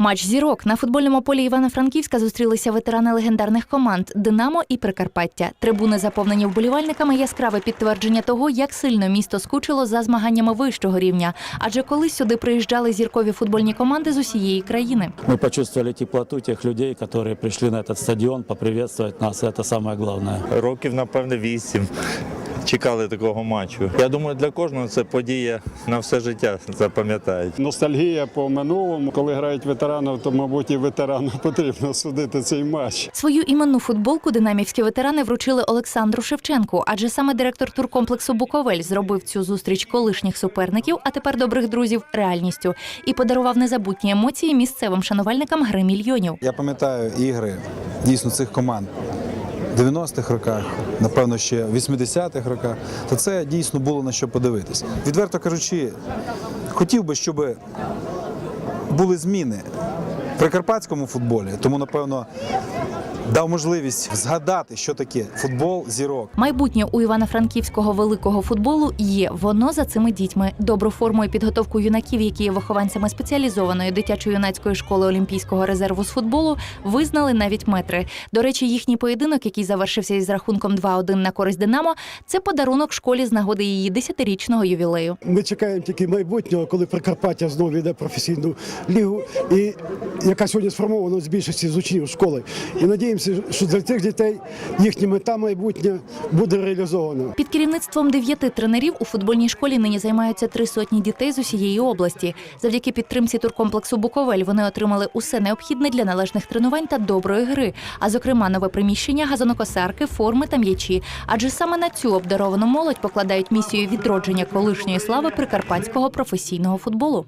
Матч зірок на футбольному полі Івано-Франківська зустрілися ветерани легендарних команд Динамо і Прикарпаття. Трибуни заповнені вболівальниками яскраве підтвердження того, як сильно місто скучило за змаганнями вищого рівня. Адже колись сюди приїжджали зіркові футбольні команди з усієї країни. Мы почувствовали теплоту тех людей, которые пришли на этот стадион поприветствовать нас. Это самое главное. Років, напевне, вісім. Чекали такого матчу. Я думаю, для кожного це подія на все життя запам'ятають. Ностальгія по минулому. Коли грають ветеранів, то мабуть і ветерану потрібно судити цей матч. Свою іменну футболку динамівські ветерани вручили Олександру Шевченку, адже саме директор туркомплексу Буковель зробив цю зустріч колишніх суперників, а тепер добрих друзів реальністю і подарував незабутні емоції місцевим шанувальникам гри мільйонів. Я пам'ятаю ігри дійсно цих команд. В 90-х роках, напевно, ще в 80-х роках, то це дійсно було на що подивитись. Відверто кажучи, хотів би, щоб були зміни прикарпатському футболі, тому напевно дав можливість згадати, що таке футбол зірок. Майбутнє у Івано-Франківського великого футболу є. Воно за цими дітьми. Добру форму і підготовку юнаків, які є вихованцями спеціалізованої дитячо-юнацької школи Олімпійського резерву з футболу, визнали навіть метри. До речі, їхній поєдинок, який завершився із рахунком 2-1 на користь Динамо, це подарунок школі з нагоди її десятирічного ювілею. Ми чекаємо тільки майбутнього, коли Прикарпаття знову йде професійну лігу, і яка сьогодні сформована з більшості з учнів школи. І надіємося, що для цих дітей їхня мета майбутнє буде реалізована. Під керівництвом дев'яти тренерів у футбольній школі нині займаються три сотні дітей з усієї області. Завдяки підтримці туркомплексу Буковель вони отримали усе необхідне для належних тренувань та доброї гри, а зокрема нове приміщення, газонокосарки, форми та м'ячі. Адже саме на цю обдаровану молодь покладають місію відродження колишньої слави прикарпатського професійного футболу.